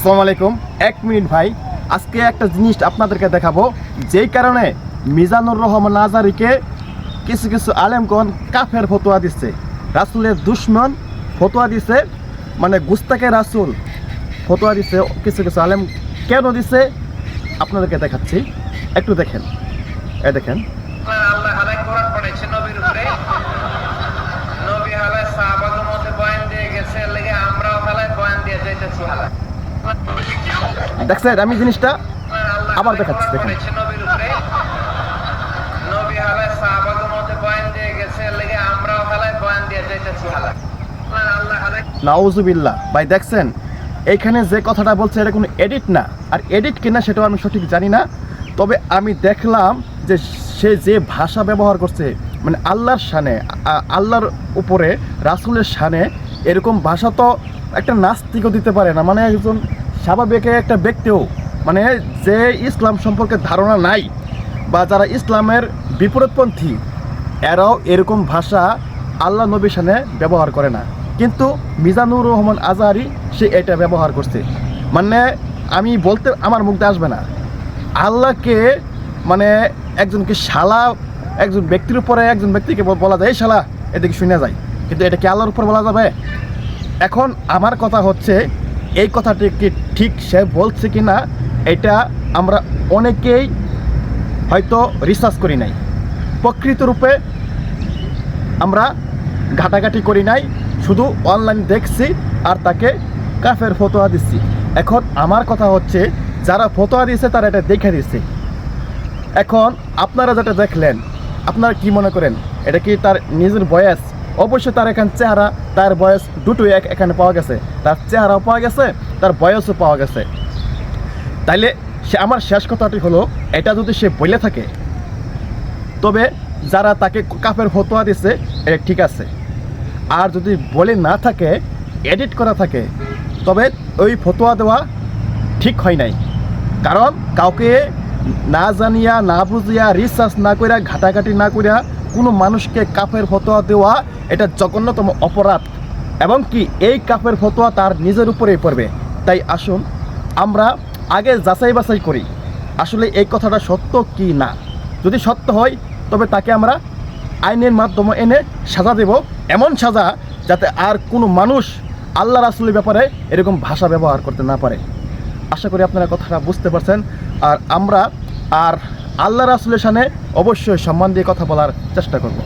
আসসালামু আলাইকুম। এক মিনিট ভাই, আজকে একটা জিনিস আপনাদেরকে দেখাবো। যেই কারণে মিজানুর রহমান আজারিকে কিছু কিছু আলেমগণ কাফের ফতোয়া দিচ্ছে। রাসুলের দুশ্মন ফতোয়া দিছে মানে গুস্তাকে রাসুল ফতোয়া দিছে, কিছু কিছু আলেম কেন দিছে, আপনাদেরকে দেখাচ্ছি। একটু দেখেন। এ দেখেন। দেখছেন আমি জিনিসটা আবার দেখাচ্ছি, দেখেন। নাউজুবিল্লাহ। ভাই দেখছেন? এইখানে যে কথাটা বলছে এটা কোনো এডিট না। আর এডিট কিনা সেটাও আমি সঠিক জানি না। তবে আমি দেখলাম যে সে যে ভাষা ব্যবহার করছে মানে আল্লাহর শানে আল্লাহর উপরে রাসুলের শানে এরকম ভাষা তো একটা নাস্তিকও দিতে পারে না। মানে একজন স্বাভাবিক একটা ব্যক্তিও মানে যে ইসলাম সম্পর্কে ধারণা নাই বা যারা ইসলামের বিপরীতপন্থী, এরাও এরকম ভাষা আল্লাহ নবীর সামনে ব্যবহার করে না। কিন্তু মিজানুর রহমান আজারি সে এটা ব্যবহার করছে। মানে আমি বলতে, আমার মুখতে আসবে না। আল্লাহকে মানে একজনকে শালা, একজন ব্যক্তির উপরে একজন ব্যক্তিকে বলা যায়, "এই শালা, এদিকে শুনে যায় কিন্তু এটা কি আল্লাহর উপর বলা যাবে? এখন আমার কথা হচ্ছে এই কথাটি কি ঠিক সে বলছে কি না, এটা আমরা অনেকেই হয়তো রিসার্চ করি নাই। প্রকৃত রূপে আমরা ঘাটাঘাটি করি নাই, শুধু অনলাইন দেখছি আর তাকে কাফের ফতোয়া দিচ্ছি। এখন আমার কথা হচ্ছে, যারা ফতোয়া দিয়েছে তারা এটা দেখে দিচ্ছে এখন আপনারা যেটা দেখলেন, আপনারা কি মনে করেন? এটা কি তার নিজের বয়স? অবশ্যই তার এখানে চেহারা, তার বয়স দুটোই এক এখানে পাওয়া গেছে। তার চেহারাও পাওয়া গেছে, তার বয়সও পাওয়া গেছে। তাইলে সে আমার শেষ কথাটি হলো, এটা যদি সে বলে থাকে, তবে যারা তাকে কাপের ফতোয়া দিছে এটা ঠিক আছে। আর যদি বলে না থাকে এডিট করা থাকে, তবে ওই ফতোয়া দেওয়া ঠিক হয় নাই। কারণ কাউকে না জানিয়া, না বুঝিয়া, রিসার্চ না করিয়া ঘাটাঘাটি না করিয়া কোনো মানুষকে কাপের ফতোয়া দেওয়া এটা জঘন্যতম অপরাধ। এবং কি এই কাপের ফতোয়া তার নিজের উপরেই পড়বে। তাই আসুন, আমরা আগে যাচাই বাছাই করি, আসলে এই কথাটা সত্য কি না। যদি সত্য হয়, তবে তাকে আমরা আইনের মাধ্যমে এনে সাজা দেব। এমন সাজা যাতে আর কোনো মানুষ আল্লাহ রাসুলের ব্যাপারে এরকম ভাষা ব্যবহার করতে না পারে। আশা করি আপনারা কথাটা বুঝতে পারছেন। আর আমরা আর আল্লাহ রাসুলের সামনে অবশ্যই সম্মান দিয়ে কথা বলার চেষ্টা করব।